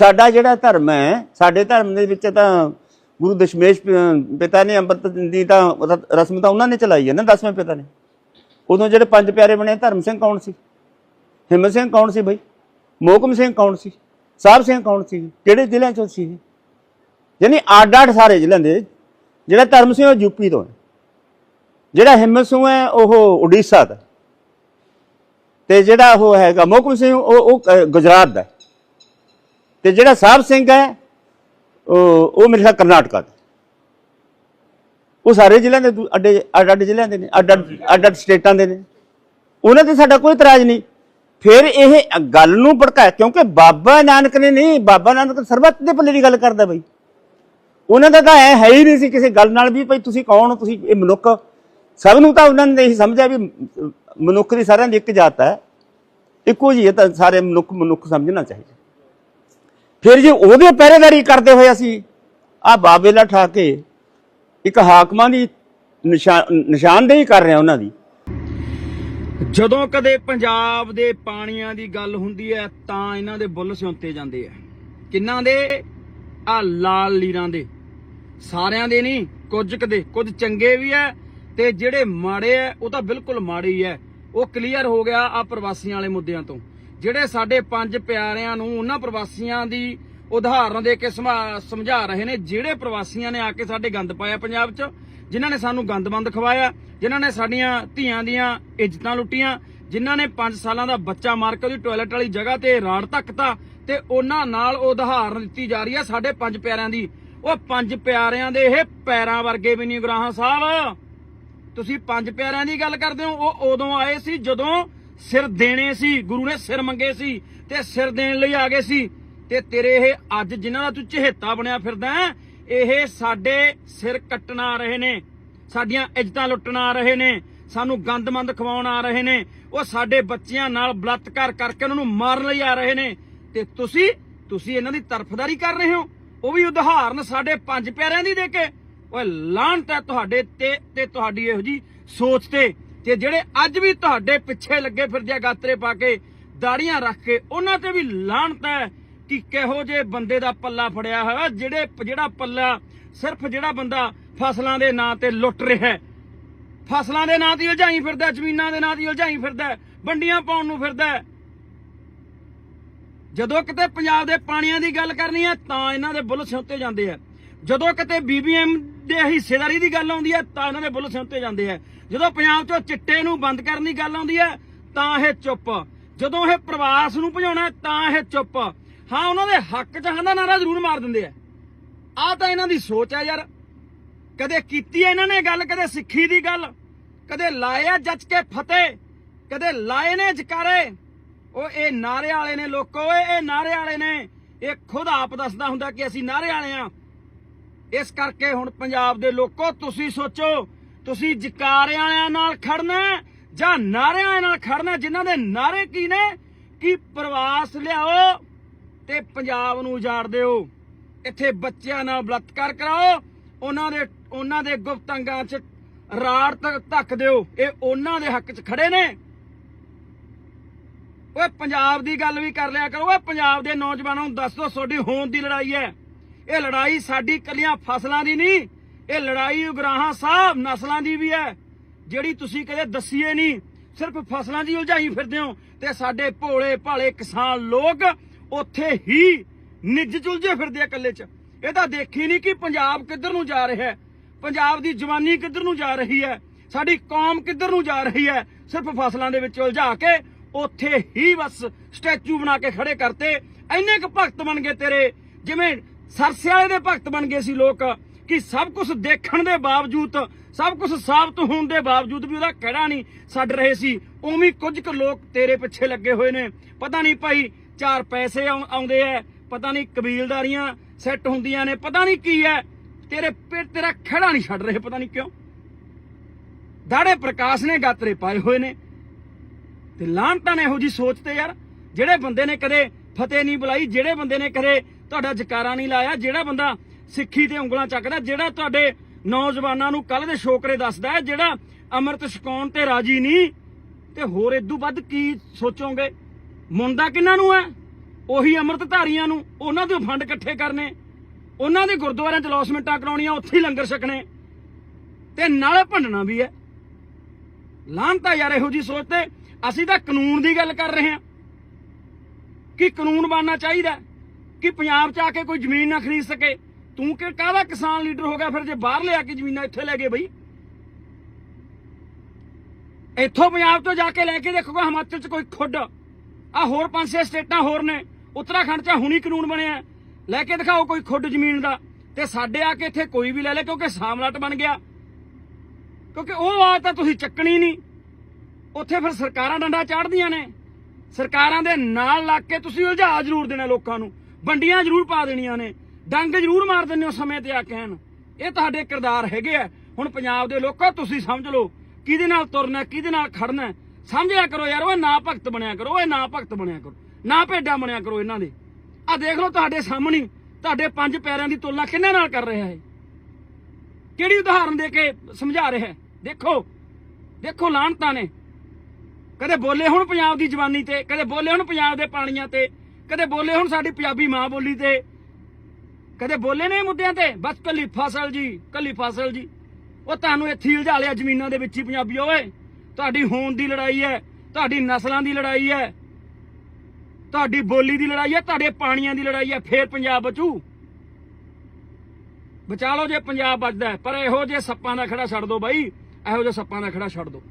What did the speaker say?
ਸਾਡਾ ਜਿਹੜਾ ਧਰਮ ਹੈ, ਸਾਡੇ ਧਰਮ ਦੇ ਵਿੱਚ ਤਾਂ ਗੁਰੂ ਦਸ਼ਮੇਸ਼ ਪਿਤਾ ਨੇ ਅੰਮ੍ਰਿਤ ਦੀ ਤਾਂ ਰਸਮ ਤਾਂ ਉਹਨਾਂ ਨੇ ਚਲਾਈ ਹੈ ਨਾ, ਦਸਵੇਂ ਪਿਤਾ ਨੇ। ਉਦੋਂ ਜਿਹੜੇ ਪੰਜ ਪਿਆਰੇ ਬਣੇ, ਧਰਮ ਸਿੰਘ ਕੌਣ ਸੀ? ਹਿੰਮਤ ਸਿੰਘ ਕੌਣ ਸੀ ਬਈ? ਮੋਹਕਮ ਸਿੰਘ ਕੌਣ ਸੀ? ਸਾਹਿਬ ਸਿੰਘ ਕੌਣ ਸੀ? ਕਿਹੜੇ ਜ਼ਿਲ੍ਹਿਆਂ ਚੋਂ ਸੀ ਯਾਨੀ ਅੱਡ ਅੱਡ ਸਾਰੇ ਜ਼ਿਲ੍ਹਿਆਂ ਦੇ, ਜਿਹੜਾ ਧਰਮ ਸਿੰਘ ਉਹ ਯੂਪੀ ਤੋਂ ਹੈ। ਜਿਹੜਾ ਹਿੰਮਤ ਸਿੰਘ ਹੈ, ਉਹ ਉੜੀਸਾ ਦਾ ਤੇ ਜਿਹੜਾ ਉਹ ਹੈਗਾ ਮੋਹਕਮ ਸਿੰਘ, ਉਹ ਉਹ ਗੁਜਰਾਤ ਦਾ ਤੇ ਜਿਹੜਾ ਸਾਹਿਬ ਸਿੰਘ ਹੈ ਉਹ ਉਹ ਮੇਰੇ ਖਿਆਲ ਕਰਨਾਟਕਾ ਦਾ। ਉਹ ਸਾਰੇ ਜ਼ਿਲ੍ਹਿਆਂ ਦੇ ਅੱਡੇ ਅੱਡ ਜ਼ਿਲ੍ਹਿਆਂ ਦੇ ਨੇ ਅੱਡ ਅੱਡ ਸਟੇਟਾਂ ਦੇ ਨੇ। ਉਹਨਾਂ ਤੇ ਸਾਡਾ ਕੋਈ ਇਤਰਾਜ਼ ਨਹੀਂ। ਫਿਰ ਇਹ ਗੱਲ ਨੂੰ ਭੜਕਾਇਆ ਕਿਉਂਕਿ ਬਾਬਾ ਨਾਨਕ ਨੇ ਨਹੀਂ ਬਾਬਾ ਨਾਨਕ ਸਰਬੱਤ ਦੇ ਭਲੇ ਦੀ ਗੱਲ ਕਰਦਾ ਬਈ। ਉਹਨਾਂ ਦਾ ਤਾਂ ਐ ਹੈ ਹੀ ਨਹੀਂ ਸੀ ਕਿਸੇ ਗੱਲ ਨਾਲ ਵੀ ਭਈ ਤੁਸੀਂ ਕੌਣ ਹੋ ਤੁਸੀਂ ਇਹ ਮਨੁੱਖ। ਸਭ ਨੂੰ ਤਾਂ ਉਹਨਾਂ ਨੇ ਇਹੀ ਸਮਝਿਆ ਵੀ ਮਨੁੱਖ ਦੀ ਸਾਰਿਆਂ ਦੀ ਇੱਕ ਜਾਤ ਹੈ। ਇੱਕੋ ਜਿਹੀ ਹੈ ਤਾਂ ਸਾਰੇ ਮਨੁੱਖ ਮਨੁੱਖ ਸਮਝਣਾ ਚਾਹੀਦਾ। ਫਿਰ ਜੇ ਉਹਦੇ ਪਹਿਰੇਦਾਰੀ ਕਰਦੇ ਹੋਏ ਅਸੀਂ ਆ ਬਾਬੇਲਾ ਠਾ ਕੇ ਇੱਕ ਹਾਕਮਾਂ ਦੀ ਨਿਸ਼ਾਨ ਨਿਸ਼ਾਨਦੇਹੀ ਕਰ ਰਹੇ ਉਹਨਾਂ ਦੀ। ਜਦੋਂ ਕਦੇ ਪੰਜਾਬ ਦੇ ਪਾਣੀਆਂ ਦੀ ਗੱਲ ਹੁੰਦੀ ਹੈ, ਤਾਂ ਇਹਨਾਂ ਦੇ ਬੁੱਲ ਸਿਉਂਤੇ ਜਾਂਦੇ ਆ। ਕਿੰਨਾਂ ਦੇ? ਆ ਲਾਲ ਲੀਰਾਂ ਦੇ। ਸਾਰਿਆਂ ਦੇ ਨਹੀਂ, ਕੁਝ ਕਦੇ ਕੁਝ ਚੰਗੇ ਵੀ ਐ ਤੇ ਜਿਹੜੇ ਮਾੜੇ ਐ ਉਹ ਤਾਂ ਬਿਲਕੁਲ ਮਾੜੇ ਹੀ ਐ ਉਹ ਕਲੀਅਰ ਹੋ ਗਿਆ ਆ ਪ੍ਰਵਾਸੀਆਂ ਵਾਲੇ ਮੁੱਦਿਆਂ ਤੋਂ। ਜਿਹੜੇ ਸਾਡੇ ਪੰਜ ਪਿਆਰਿਆਂ ਨੂੰ ਉਹਨਾਂ ਪ੍ਰਵਾਸੀਆਂ ਦੀ ਉਦਾਹਰਨ ਦੇ ਕੇ ਸਮਝਾ ਰਹੇ ਨੇ, ਜਿਹੜੇ ਪ੍ਰਵਾਸੀਆਂ ਨੇ ਆ ਕੇ ਸਾਡੇ ਗੰਦ ਪਾਇਆ ਪੰਜਾਬ 'ਚ, ਜਿਨ੍ਹਾਂ ਨੇ ਸਾਨੂੰ ਗੰਦਮੰਦ ਖਵਾਇਆ, ਜਿਨ੍ਹਾਂ ਨੇ ਸਾਡੀਆਂ ਧੀਆਂ ਦੀਆਂ ਇੱਜ਼ਤਾਂ ਲੁੱਟੀਆਂ, ਜਿਨ੍ਹਾਂ ਨੇ 5 ਸਾਲਾਂ ਦਾ ਬੱਚਾ ਮਾਰ ਕੇ ਉਹਦੀ ਟਾਇਲਟ ਵਾਲੀ ਜਗ੍ਹਾ ਤੇ ਰਾੜ ਧੱਕਤਾ ਤੇ ਉਹਨਾਂ ਨਾਲ ਉਦਾਹਰਨ ਦਿੱਤੀ ਜਾ ਰਹੀ ਹੈ ਸਾਡੇ ਪੰਜ ਪਿਆਰਿਆਂ ਦੀ। ਉਹ ਪੰਜ ਪਿਆਰਿਆਂ ਦੇ ਇਹ ਪੈਰਾਂ ਵਰਗੇ ਵੀ ਨਹੀਂ ਗੁਰਾਹਾਂ ਸਾਹਿਬ। ਤੁਸੀਂ ਪੰਜ ਪਿਆਰਿਆਂ ਦੀ ਗੱਲ ਕਰਦੇ ਹੋ, ਉਹ ਉਦੋਂ ਆਏ ਸੀ ਜਦੋਂ ਸਿਰ ਦੇਣੇ ਸੀ, ਗੁਰੂ ਨੇ ਸਿਰ ਮੰਗੇ ਸੀ ਤੇ ਸਿਰ ਦੇਣ ਲਈ ਆ ਗਏ ਸੀ। ਤੇ ਤੇਰੇ ਇਹ ਅੱਜ ਜਿਨ੍ਹਾਂ ਦਾ ਤੂੰ ਚਹੇਤਾ ਬਣਿਆ ਫਿਰਦਾ ਇਹ ਸਾਡੇ ਸਿਰ ਕੱਟਣ ਆ ਰਹੇ ਨੇ, ਸਾਡੀਆਂ ਇੱਜ਼ਤਾਂ ਲੁੱਟਣ ਆ ਰਹੇ ਨੇ, ਸਾਨੂੰ ਗੰਦਮੰਦ ਖਵਾਉਣ ਆ ਰਹੇ ਨੇ, ਉਹ ਸਾਡੇ ਬੱਚਿਆਂ ਨਾਲ ਬਲਾਤਕਾਰ ਕਰਕੇ ਉਹਨਾਂ ਨੂੰ ਮਾਰਨ ਲਈ ਆ ਰਹੇ ਨੇ। ਤੇ ਤੁਸੀਂ ਤੁਸੀਂ ਇਹਨਾਂ ਦੀ ਤਰਫਦਾਰੀ ਕਰ ਰਹੇ ਹੋ, ਉਹ ਵੀ ਉਦਾਹਰਨ ਸਾਡੇ ਪੰਜ ਪਿਆਰਿਆਂ ਦੀ ਦੇ ਕੇ। ਓਏ ਲਾਹਨਤ ਹੈ ਤੁਹਾਡੇ ਤੇ ਤੇ ਤੁਹਾਡੀ ਇਹੋ ਜੀ ਸੋਚ ਤੇ। ਤੇ ਜਿਹੜੇ ਅੱਜ ਵੀ ਤੁਹਾਡੇ ਪਿੱਛੇ ਲੱਗੇ ਫਿਰਦੇ ਆ ਗਾਤਰੇ ਪਾ ਕੇ, ਦਾੜੀਆਂ ਰੱਖ ਕੇ, ਉਹਨਾਂ ਤੇ ਵੀ ਲਾਹਨਤ ਹੈ ਕਿ ਕਿਹੋ ਜੇ ਬੰਦੇ ਦਾ ਪੱਲਾ ਫੜਿਆ ਹੋਇਆ, ਜਿਹੜੇ, ਜਿਹੜਾ ਪੱਲਾ ਸਿਰਫ ਜਿਹੜਾ ਬੰਦਾ ਫਸਲਾਂ ਦੇ ਨਾਂ ਤੇ ਲੁੱਟ ਰਿਹਾ ਫਸਲਾਂ ਦੇ ਨਾਂ ਤੇ ਉਲਝਾਈ ਫਿਰਦਾ, ਜ਼ਮੀਨਾਂ ਦੇ ਨਾਂ ਤੇ ਉਲਝਾਈ ਫਿਰਦਾ, ਵੰਡੀਆਂ ਪਾਉਣ ਨੂੰ ਫਿਰਦਾ। ਜਦੋਂ ਕਿਤੇ ਪੰਜਾਬ ਦੇ ਪਾਣੀਆਂ ਦੀ ਗੱਲ ਕਰਨੀ ਹੈ, ਤਾਂ ਇਹਨਾਂ ਦੇ ਬੁੱਲ ਸਿਉਂਤੇ ਜਾਂਦੇ ਆ। ਜਦੋਂ ਕਿਤੇ ਬੀਬੀਐਮ ਦੇ ਹਿੱਸੇਦਾਰੀ ਦੀ ਗੱਲ ਆਉਂਦੀ ਹੈ, ਤਾਂ ਇਹਨਾਂ ਦੇ ਬੁੱਲ ਸੁਣਤੇ ਜਾਂਦੇ ਆ। ਜਦੋਂ ਪੰਜਾਬ 'ਚੋਂ ਚਿੱਟੇ ਨੂੰ ਬੰਦ ਕਰਨ ਦੀ ਗੱਲ ਆਉਂਦੀ ਹੈ, ਤਾਂ ਇਹ ਚੁੱਪ। ਜਦੋਂ ਇਹ ਪ੍ਰਵਾਸ ਨੂੰ ਭਜਾਉਣਾ ਤਾਂ ਇਹ ਚੁੱਪ। ਹਾਂ, ਉਹਨਾਂ ਦੇ ਹੱਕ 'ਚ ਹਾਂ ਦਾ ਨਾਰਾ ਜ਼ਰੂਰ ਮਾਰ ਦਿੰਦੇ ਆ। ਆਹ ਤਾਂ ਇਹਨਾਂ ਦੀ ਸੋਚ ਹੈ ਯਾਰ। ਕਦੇ ਕੀਤੀ ਇਹਨਾਂ ਨੇ ਗੱਲ, ਕਦੇ ਸਿੱਖੀ ਦੀ ਗੱਲ, ਕਦੇ ਲਾਏ ਆ ਜੱਜ ਕੇ ਫਤਿਹ, ਕਦੇ ਲਾਏ ਨੇ ਜਕਾਰੇ। ਉਹ ਇਹ ਨਾਰੇ ਵਾਲੇ ਨੇ ਲੋਕੋ ਇਹ ਨਾਰੇ ਵਾਲੇ ਨੇ। ਇਹ ਖੁਦ ਆਪ ਦੱਸਦਾ ਹੁੰਦਾ ਕਿ ਅਸੀਂ ਨਾਰੇ ਵਾਲੇ ਆ। ਇਸ ਕਰਕੇ ਹੁਣ ਪੰਜਾਬ ਦੇ ਲੋਕੋ, ਤੁਸੀਂ ਸੋਚੋ, ਤੁਸੀਂ ਜਕਾਰਿਆਂ ਵਾਲਿਆਂ ਨਾਲ ਖੜਨਾ ਜਾਂ ਨਾਰਿਆਂ ਵਾਲਿਆਂ ਨਾਲ ਖੜਨਾ ਹੈ? ਜਿਨ੍ਹਾਂ ਦੇ ਨਾਰੇ ਕੀ ਨੇ? ਕਿ ਪ੍ਰਵਾਸ ਲਿਆਓ ਤੇ ਪੰਜਾਬ ਨੂੰ ਉਜਾੜ ਦਿਓ? ਇੱਥੇ ਬੱਚਿਆਂ ਨਾਲ ਬਲਾਤਕਾਰ ਕਰਾਓ, ਉਹਨਾਂ ਦੇ ਉਹਨਾਂ ਦੇ ਗੁਪਤ ਅੰਗਾਂ 'ਚ ਰਾੜ ਤੱਕ ਧੱਕ ਦਿਓ। ਇਹ ਉਹਨਾਂ ਦੇ ਹੱਕ 'ਚ ਖੜੇ ਨੇ। ਓਏ, ਪੰਜਾਬ ਦੀ ਗੱਲ ਵੀ ਕਰ ਲਿਆ ਕਰੋ। ਓਏ, ਪੰਜਾਬ ਦੇ ਨੌਜਵਾਨਾਂ ਨੂੰ ਦੱਸ ਦਿਓ, ਤੁਹਾਡੀ ਹੋਂਦ ਦੀ ਲੜਾਈ ਹੈ। ਇਹ ਲੜਾਈ ਸਾਡੀ ਕੱਲੀਆਂ ਫਸਲਾਂ ਦੀ ਨਹੀਂ, ਇਹ ਲੜਾਈ ਉਗਰਾਹਾਂ ਸਾਹਿਬ ਨਸਲਾਂ ਦੀ ਵੀ ਹੈ। ਜਿਹੜੀ ਤੁਸੀਂ ਕਦੇ ਦੱਸੀਏ ਨਹੀਂ, ਸਿਰਫ ਫਸਲਾਂ ਦੀ ਉਲਝਾਈ ਫਿਰਦੇ ਹੋ ਤੇ ਸਾਡੇ ਭੋਲੇ ਭਾਲੇ ਕਿਸਾਨ ਲੋਕ ਉੱਥੇ ਹੀ ਨਿੱਜ ਚੁਲਝੇ ਫਿਰਦੇ ਆ ਇਕੱਲੇ 'ਚ। ਇਹ ਤਾਂ ਦੇਖੀ ਨਹੀਂ ਕਿ ਪੰਜਾਬ ਕਿੱਧਰ ਨੂੰ ਜਾ ਰਿਹਾ ਹੈ। ਪੰਜਾਬ ਦੀ ਜਵਾਨੀ ਕਿੱਧਰ ਨੂੰ ਜਾ ਰਹੀ ਹੈ? ਸਾਡੀ ਕੌਮ ਕਿੱਧਰ ਨੂੰ ਜਾ ਰਹੀ ਹੈ? ਸਿਰਫ ਫਸਲਾਂ ਦੇ ਵਿੱਚ ਉਲਝਾ ਕੇ ਉੱਥੇ ਹੀ ਬਸ ਸਟੈਚੂ ਬਣਾ ਕੇ ਖੜੇ ਕਰਤੇ। ਇੰਨੇ ਕੁ ਭਗਤ ਬਣ ਗਏ ਤੇਰੇ, ਜਿਵੇਂ ਸਰਸੇ ਵਾਲੇ ਦੇ ਭਗਤ ਬਣ ਗਏ ਸੀ ਲੋਕ ਕਿ ਸਭ ਕੁਝ ਦੇਖਣ ਦੇ ਬਾਵਜੂਦ, ਸਭ ਕੁਝ ਸਾਬਤ ਹੋਣ ਦੇ ਬਾਵਜੂਦ ਵੀ ਉਹਦਾ ਕਿਹੜਾ ਨਹੀਂ ਛੱਡ ਰਹੇ ਸੀ। ਉਵੇਂ ਕੁਝ ਕੁ ਲੋਕ ਤੇਰੇ ਪਿੱਛੇ ਲੱਗੇ ਹੋਏ ਨੇ। ਪਤਾ ਨਹੀਂ ਭਾਈ ਚਾਰ ਪੈਸੇ ਆਉਂਦੇ ਐ, ਪਤਾ ਨਹੀਂ ਕਬੀਲਦਾਰੀਆਂ ਸੈੱਟ ਹੁੰਦੀਆਂ ਨੇ, ਪਤਾ ਨਹੀਂ ਕੀ ਐ। ਤੇਰੇ ਪੇ, ਤੇਰਾ ਖੜਾ ਨਹੀਂ ਛੱਡ ਰਹੇ, ਪਤਾ ਨਹੀਂ ਕਿਉਂ। ਦਾੜੇ ਪ੍ਰਕਾਸ਼ ਨੇ ਗਾਤਰੇ ਪਾਏ ਹੋਏ ਨੇ। ਤੇ ਲਾਂਟਾਂ ਨੇ ਇਹੋ ਜੀ ਸੋਚ ਤੇ ਯਾਰ, ਜਿਹੜੇ ਬੰਦੇ ਨੇ ਕਦੇ ਫਤਿਹ ਨਹੀਂ ਬੁਲਾਈ, ਜਿਹੜੇ ਬੰਦੇ ਨੇ ਕਦੇ ਤੁਹਾਡਾ ਜਕਾਰਾ ਨਹੀਂ ਲਾਇਆ, ਜਿਹੜਾ ਬੰਦਾ ਸਿੱਖੀ ਤੇ ਉਂਗਲਾਂ ਚੱਕਦਾ, ਜਿਹੜਾ ਤੁਹਾਡੇ ਨੌਜਵਾਨਾਂ ਨੂੰ ਕੱਲ ਦੇ ਸ਼ੋਕਰੇ ਦੱਸਦਾ ਹੈ, ਜਿਹੜਾ ਅੰਮ੍ਰਿਤ ਛਕਾਉਣ ਤੇ ਰਾਜੀ ਨਹੀਂ, ਤੇ ਹੋਰ ਇਦੋਂ ਵੱਧ ਕੀ ਸੋਚੋਗੇ? ਮੁੰਡਾ ਕਿਹਨਾਂ ਨੂੰ ਹੈ? ਉਹੀ ਅੰਮ੍ਰਿਤਧਾਰੀਆਂ ਨੂੰ, ਉਹਨਾਂ ਦੇ ਫੰਡ ਇਕੱਠੇ ਕਰਨੇ, ਉਹਨਾਂ ਦੇ ਗੁਰਦੁਆਰਿਆਂ ਚ ਲੌਸਮੈਂਟਾਂ ਕਰਾਉਣੀਆਂ, ਉੱਥੇ ਹੀ ਲੰਗਰ ਛਕਣੇ, ਤੇ ਨਾਲੇ ਭੰਡਣਾ ਵੀ ਹੈ। ਲਾਂਤਾ ਯਾਰ ਇਹੋ ਜੀ ਸੋਚ ਤੇ ਅਸੀਂ ਤਾਂ ਕਾਨੂੰਨ ਦੀ ਗੱਲ ਕਰ ਰਹੇ ਹਾਂ। ਕਿ ਕਾਨੂੰਨ ਬਣਨਾ ਚਾਹੀਦਾ? ਕਿ ਪੰਜਾਬ 'ਚ ਆ ਕੇ ਕੋਈ ਜ਼ਮੀਨ ਨਾ ਖਰੀਦ ਸਕੇ? ਤੂੰ ਕਿ ਕਾਹਦਾ ਕਿਸਾਨ ਲੀਡਰ ਹੋ ਗਿਆ? ਫਿਰ ਜੇ ਬਾਹਰ ਲਿਆ ਕੇ ਜ਼ਮੀਨਾਂ ਇੱਥੇ ਲੈ ਗਏ ਬਈ। ਇੱਥੋਂ ਪੰਜਾਬ ਤੋਂ ਜਾ ਕੇ ਲੈ ਕੇ ਦੇਖੋਗਾ ਹਿਮਾਚਲ 'ਚ ਕੋਈ ਖੁੱਡ। ਆ ਹੋਰ ਪੰਜ ਛੇ ਸਟੇਟਾਂ ਹੋਰ ਨੇ। ਉੱਤਰਾਖੰਡ 'ਚ ਹੁਣੀ ਕਾਨੂੰਨ ਬਣਿਆ। ਲੈ ਕੇ ਦਿਖਾਓ ਕੋਈ ਖੁੱਡ ਜ਼ਮੀਨ ਦਾ। ਤੇ ਸਾਡੇ ਆ ਕੇ ਇੱਥੇ ਕੋਈ ਵੀ ਲੈ ਲੈ, ਕਿਉਂਕਿ ਸਾਮਲਾਟ ਬਣ ਗਿਆ। ਕਿਉਂਕਿ ਉਹ ਆਵਾਜ਼ ਤਾਂ ਤੁਸੀਂ ਚੱਕਣੀ ਨਹੀਂ। ਉੱਥੇ ਫਿਰ ਸਰਕਾਰਾਂ ਡੰਡਾ ਚਾੜਦੀਆਂ ਨੇ। ਸਰਕਾਰਾਂ ਦੇ ਨਾਲ ਲੱਗ ਕੇ ਤੁਸੀਂ ਉਲਝਾ ਜ਼ਰੂਰ ਦੇਣਾ ਲੋਕਾਂ ਨੂੰ। ਵੰਡੀਆਂ ਜ਼ਰੂਰ ਪਾ ਦੇਣੀਆਂ ਨੇ। ਡੰਗ ਜ਼ਰੂਰ ਮਾਰ ਦਿੰਦੇ ਹੋ ਸਮੇਂ ਤੇ ਆ ਕਹਿਣ ਇਹ ਤੁਹਾਡੇ ਕਿਰਦਾਰ ਹੈਗੇ ਆ। ਹੁਣ ਪੰਜਾਬ ਦੇ ਲੋਕੋ, ਤੁਸੀਂ ਸਮਝ ਲਓ ਕਿਹਦੇ ਨਾਲ ਤੁਰਨਾ ਕਿਹਦੇ ਨਾਲ ਖੜਨਾ ਸਮਝਿਆ ਕਰੋ ਯਾਰ ਉਹ ਨਾ ਭਗਤ ਬਣਿਆ ਕਰੋ, ਓਏ ਨਾ ਭਗਤ ਬਣਿਆ ਕਰੋ, ਨਾ ਭੇਡਾਂ ਬਣਿਆ ਕਰੋ ਇਹਨਾਂ ਦੇ। ਆ ਦੇਖ ਲਓ ਤੁਹਾਡੇ ਸਾਹਮਣੇ ਤੁਹਾਡੇ ਪੰਜ ਪੈਰਾਂ ਦੀ ਤੁਲਨਾ ਕਿੰਨੇ ਨਾਲ ਕਰ ਰਿਹਾ ਹੈ ਕਿਹੜੀ ਉਦਾਹਰਨ ਦੇ ਕੇ ਸਮਝਾ ਰਿਹਾ ਦੇਖੋ ਦੇਖੋ ਲਾਹਣਤਾਂ ਨੇ। ਕਦੇ ਬੋਲੇ ਹੁਣ ਪੰਜਾਬ ਦੀ ਜਵਾਨੀ ਤੇ, ਕਦੇ ਬੋਲੇ ਹੁਣ ਪੰਜਾਬ ਦੇ ਪਾਣੀਆਂ ਤੇ ਕਦੇ ਬੋਲੇ ਹੁਣ ਸਾਡੀ ਪੰਜਾਬੀ ਮਾਂ ਬੋਲੀ ਤੇ? ਕਦੇ ਬੋਲੇ ਨੇ ਮੁੱਦਿਆਂ ਤੇ? ਬਸ ਕੱਲੀ ਫਸਲ ਜੀ, ਕੱਲੀ ਫਸਲ ਜੀ। ਉਹ ਤੁਹਾਨੂੰ ਇੱਥੇ ਉਲਝਾ ਲਿਆ ਜ਼ਮੀਨਾਂ ਦੇ ਵਿੱਚ ਹੀ ਪੰਜਾਬੀ ਓਏ। ਤੁਹਾਡੀ ਹੋਂਦ ਦੀ ਲੜਾਈ ਹੈ, ਤੁਹਾਡੀ ਨਸਲਾਂ ਦੀ ਲੜਾਈ ਹੈ। ਤੁਹਾਡੀ ਬੋਲੀ ਦੀ ਲੜਾਈ ਹੈ, ਤੁਹਾਡੇ ਪਾਣੀਆਂ ਦੀ ਲੜਾਈ ਹੈ, ਫੇਰ ਪੰਜਾਬ ਬਚੂ। ਬਚਾ ਲਓ ਜੇ ਪੰਜਾਬ ਬਚਦਾ ਪਰ ਇਹੋ ਜਿਹੇ ਸੱਪਾਂ ਦਾ ਖੜਾ ਛੱਡ ਦਿਓ ਬਾਈ, ਇਹੋ ਜਿਹੇ ਸੱਪਾਂ ਦਾ ਖੜਾ ਛੱਡ ਦਿਓ।